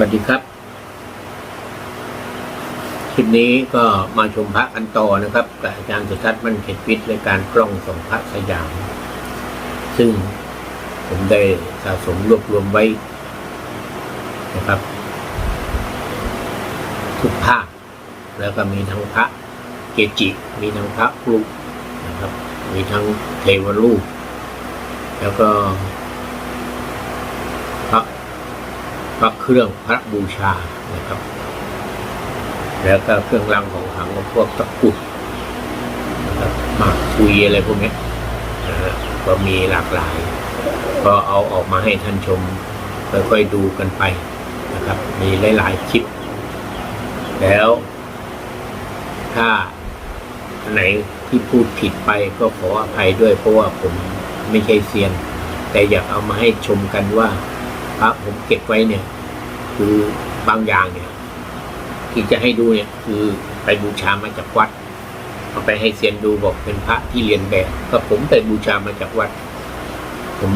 วัสดีครับ คลิปนี้ก็มาชมพระกันต่อนะครับกับอาจารย์สุทัศน์มั่นเขตวิทย์ในการกล้องส่องพระสยาม ซึ่งผมได้สะสมรวบรวมไว้นะครับ ทุกภาคแล้วก็มีทั้งพระเกจิ มีทั้งพระปลุกนะครับ มีทั้งเทวรูป แล้วก็ พระ พระเครื่องพระบูชานะครับ แล้วก็เครื่องรางของขลังของพวกตะกุดนะครับหมากคุยอะไรพวกนี้นะฮะก็มีหลากหลาย ก็เอาออกมาให้ท่านชมค่อยๆดูกันไปนะครับ มีหลายๆคลิป แล้วถ้าไหนที่พูดผิดไปก็ขออภัยด้วยเพราะว่าผมไม่ใช่เซียน แต่อยากเอามาให้ชมกันว่า พระผมเก็บไว้เนี่ย คือบางอย่างเนี่ย ที่จะให้ดูเนี่ย คือไปบูชามาจากวัดเอาไปให้เซียนดูบอกเป็นพระที่เรียนแบบก็ผมไปบูชามาจากวัด ผม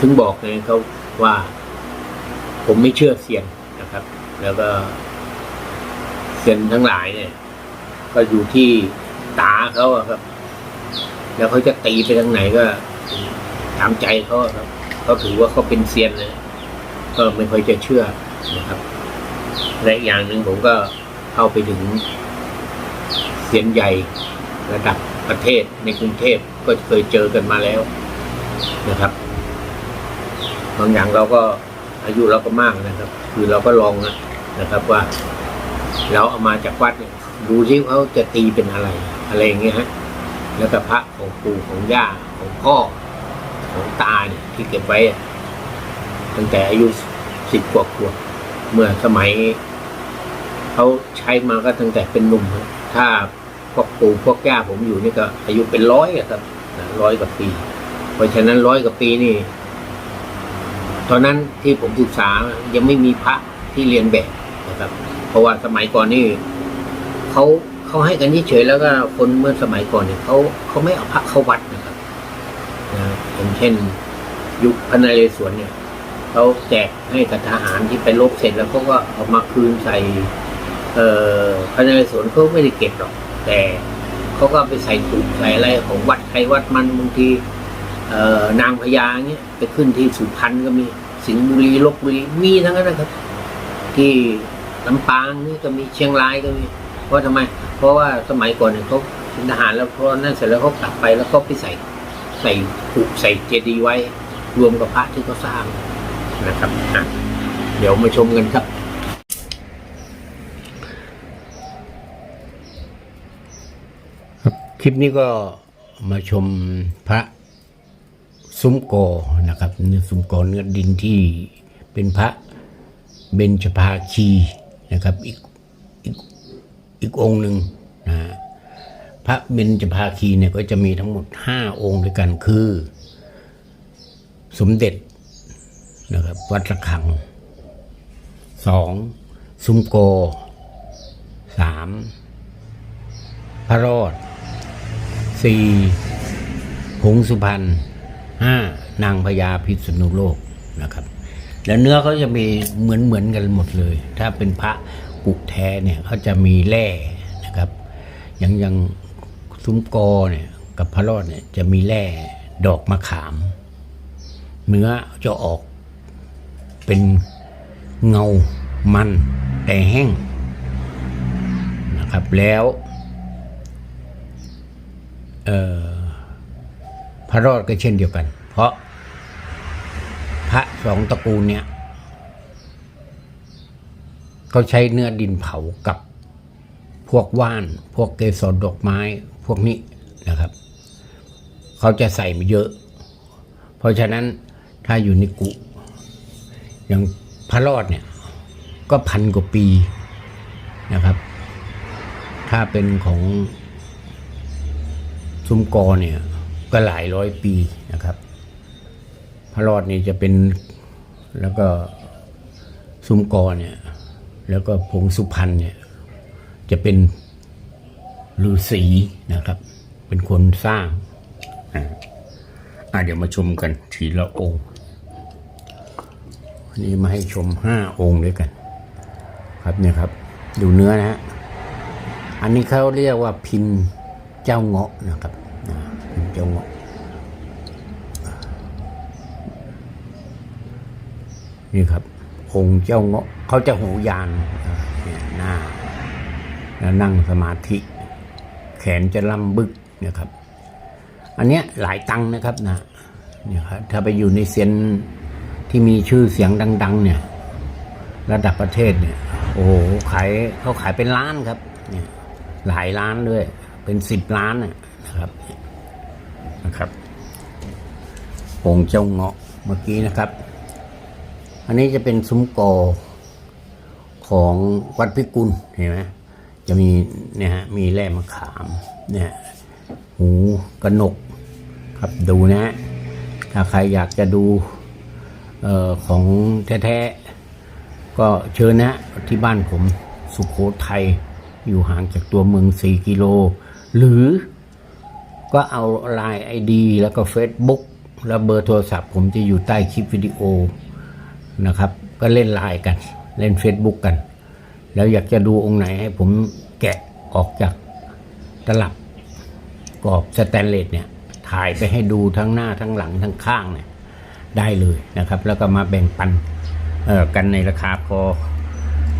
ถึงบอกไงเขาว่า ผมไม่เชื่อเซียนนะครับ แล้วก็เซียนทั้งหลายเนี่ย ก็อยู่ที่ตาเขาครับ แล้วเขาจะตีไปทางไหนก็ตามใจเขาครับเขาถือว่าเขาเป็นเซียนนะ ก็ไม่ค่อยจะเชื่อนะครับ และอีกอย่างหนึ่งผมก็เข้าไปถึงเซียนใหญ่ระดับประเทศในกรุงเทพก็เคยเจอกันมาแล้วนะครับบางอย่างเราก็อายุเราก็มากนะครับ คือเราก็ลองนะนะครับว่า เราเอามาจากวัดเนี่ยดูที่เขาจะตีเป็นอะไร อะไรอย่างเงี้ยฮะแล้วก็พระของปู่ของย่าของพ่อของตาเนี่ยที่เก็บไว้ ตั้งแต่อายุสิบกว่าขวบเมื่อสมัยเขาใช้มาก็ตั้งแต่เป็นหนุ่ม ถ้าพวกปู่พวกย่าผมอยู่นี่ก็อายุเป็นร้อยครับร้อยกว่าปี เพราะฉะนั้นร้อยกว่าปีนี่ ตอนนั้นที่ผมศึกษายังไม่มีพระที่เรียนแบบนะครับ เพราะว่าสมัยก่อนนี่เขาเขาให้กันเฉยแล้วก็คนเมื่อสมัยก่อนเนี่ยเขาเขาไม่เอาพระเข้าวัดนะครับนะอย่างเช่น ยุคพระนเรศวรเนี่ย เขาแจกให้กับทหารที่ไปรบเสร็จแล้วเขาก็เอามาคืนใส่ เอ่อพระนเรศวรเขาไม่ได้เก็บหรอก แต่เขาก็ไปใส่ถุงใส่อะไรของวัดใครวัดมันบางทีเอ่อนางพญาเงี้ยไปขึ้นที่สุพรรณก็มีสิงห์บุรีลบบุรีมีทั้งนั้นนะครับ ที่ลำปางนี่ก็มีเชียงรายก็มีเพราะทำไม เพราะว่าสมัยก่อนเนี่ยเขาทหารแล้วเพราะนั่นเสร็จแล้วเขากลับไปแล้วก็ไปใส่ใส่ผูกใส่เจดีย์ไว้ รวมกับพระที่เขาสร้าง นะครับอะเดี๋ยวมาชมกันครับคลิปนี้ก็มาชมพระซุ้มกนะครับเนื้อซุ้มกเนื้อดินที่เป็นพระเบญจภาคีนะครับอีกอีกอีกองค์หนึ่งนะฮะพระเบญจภาคีเนี่ยก็จะมีทั้งหมดห้าองค์ด้วยกันคือ สมเด็จ นะครับ วัดระฆังสองซุ้มโกสามพระรอดสี่ผงสุพรรณห้านางพญาพิษณุโลกนะครับ แล้วเนื้อเขาจะมีเหมือนเหมือนกันหมดเลย ถ้าเป็นพระกุแท้เนี่ยเขาจะมีแร่นะครับ อย่างอย่างซุ้มกอเนี่ยกับพระรอดเนี่ยจะมีแร่ดอกมะขาม เนื้อจะออก เป็นเงามันแต่แห้งนะครับแล้วพระรอดก็เช่นเดียวกัน เพราะพระสองตระกูลเนี่ยเขาใช้เนื้อดินเผากับพวกว่าน พวกเกสรดอกไม้พวกนี้นะครับ เขาจะใส่มาเยอะ เพราะฉะนั้นถ้าอยู่ในกุ อย่างพระรอดเนี่ยก็พันกว่าปีนะครับ ถ้าเป็นของซุ้มกอเนี่ยก็หลายร้อยปีนะครับ พระรอดนี่จะเป็นแล้วก็ซุ้มกอเนี่ยแล้วก็ผงสุพรรณเนี่ยจะเป็นฤาษีนะครับ เป็นคนสร้างอะเดี๋ยวมาชมกันทีละองค์ วันนี้มาให้ชมห้าองค์ด้วยกัน ครับเนี่ยครับ ดูเนื้อนะฮะอันนี้เขาเรียกว่าพิมพ์เจ้าเงาะนะครับพิมพ์เจ้าเงาะนี่ครับองค์เจ้าเงาะเขาจะหูยานเนี่ยหน้าแล้วนั่งสมาธิ แขนจะล่ำบึกเนี่ยครับ อันเนี้ยหลายตังนะครับนะเนี่ยครับถ้าไปอยู่ในเซียน ที่มีชื่อเสียงดัง ๆ เนี่ย ระดับประเทศเนี่ย โอ้โหขายเขาขายเป็นล้านครับเนี่ยหลายล้านด้วย เป็นสิบล้านน่ะครับนะครับองเจ้าเงาะเมื่อกี้นะครับ อันนี้จะเป็นซุ้มกอของวัดพิกุลเห็นไหมจะมีเนี่ยฮะมีแร่มะขามเนี่ยหูกระหนกครับดูนะฮะถ้าใครอยากจะดู ออของแท้ๆก็เชิญนะที่บ้านผมสุขโขทัยอยู่ห่างจากตัวเมือง 4 กิโล หรือก็เอาไลน์ไอดีแล้วก็ Facebook แล้วเบอร์โทรศัพท์ ผมจะอยู่ใต้คลิปวิดีโอนะครับ ก็เล่นไลน์กัน เล่น Facebook กัน แล้วอยากจะดูองค์ไหนให้ผมแกะออกจากตลับกรอบสแตนเลสเนี่ย ถ่ายไปให้ดูทั้งหน้าทั้งหลังทั้งข้างเนี่ย ได้เลยนะครับ แล้วก็มาแบ่งปันกันในราคาพอ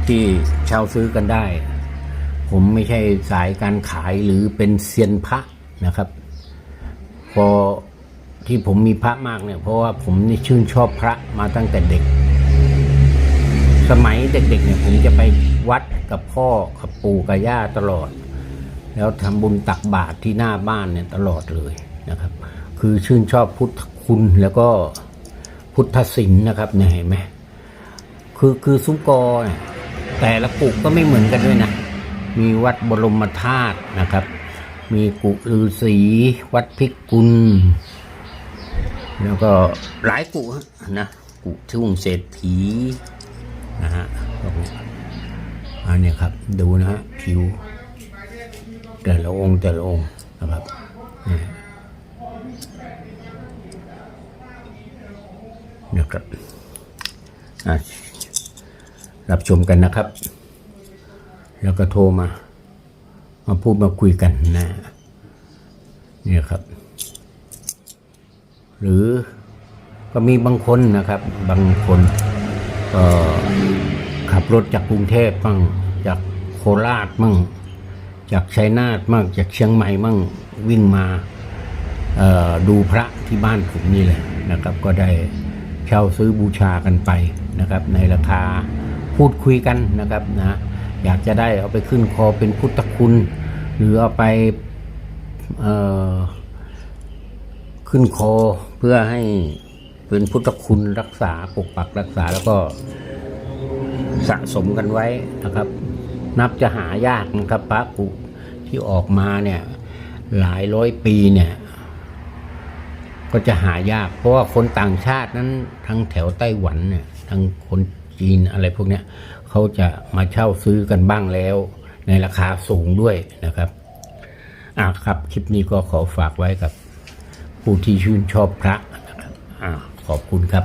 ที่เช่าซื้อกันได้ ผมไม่ใช่สายการขายหรือเป็นเซียนพระนะครับ พอที่ผมมีพระมากเนี่ย เพราะว่าผมนี่ชื่นชอบพระมาตั้งแต่เด็ก สมัยเด็กๆเนี่ยผมจะไปวัดกับพ่อกับปู่กับย่าตลอด แล้วทำบุญตักบาตรที่หน้าบ้านเนี่ยตลอดเลยนะครับ คือชื่นชอบพุทธคุณแล้วก็ พุทธศิลป์นะครับเนี่ยเห็นไหมคือคือซุ้มกอเนี่ยแต่ละกุกก็ไม่เหมือนกันด้วยนะ มีวัดบรมธาตุนะครับ มีกุฤาษีวัดพิกุล แล้วก็หลายกุนะกุทุ่งเศรษฐีนะฮะอันเนี้ยครับ ดูนะฮะผิว แต่ละองค์แต่ละองค์นะครับนี่นะ ครับรับชมกันนะครับ แล้วก็โทรมา มาพูดมาคุยกันนะนี่ครับ หรือก็มีบางคนนะครับ บางคนก็ขับรถจากกรุงเทพมั่งจากโคราชมั่งจากชัยนาทมั่งจากเชียงใหม่มั่งวิ่งมาดูพระที่บ้านผมนี่แหละนะครับ ก็ได้ เช่าซื้อบูชากันไปนะครับ ในราคาพูดคุยกันนะครับนะอยากจะได้เอาไปขึ้นคอเป็นพุทธคุณ หรือเอาไปขึ้นคอเพื่อให้เป็นพุทธคุณรักษาปกปักรักษาแล้วก็สะสมกันไว้นะครับ นับจะหายากนะครับพระกุที่ออกมาเนี่ยหลายร้อยปีเนี่ย ก็จะหายาก เพราะว่าคนต่างชาตินั้นทั้งแถวไต้หวันเนี่ยทั้งคนจีนอะไรพวกเนี้ยเขาจะมาเช่าซื้อกันบ้างแล้ว ในราคาสูงด้วยนะครับอะครับคลิปนี้ก็ขอฝากไว้กับ ผู้ที่ชื่นชอบพระนะครับอ่าขอบคุณครับ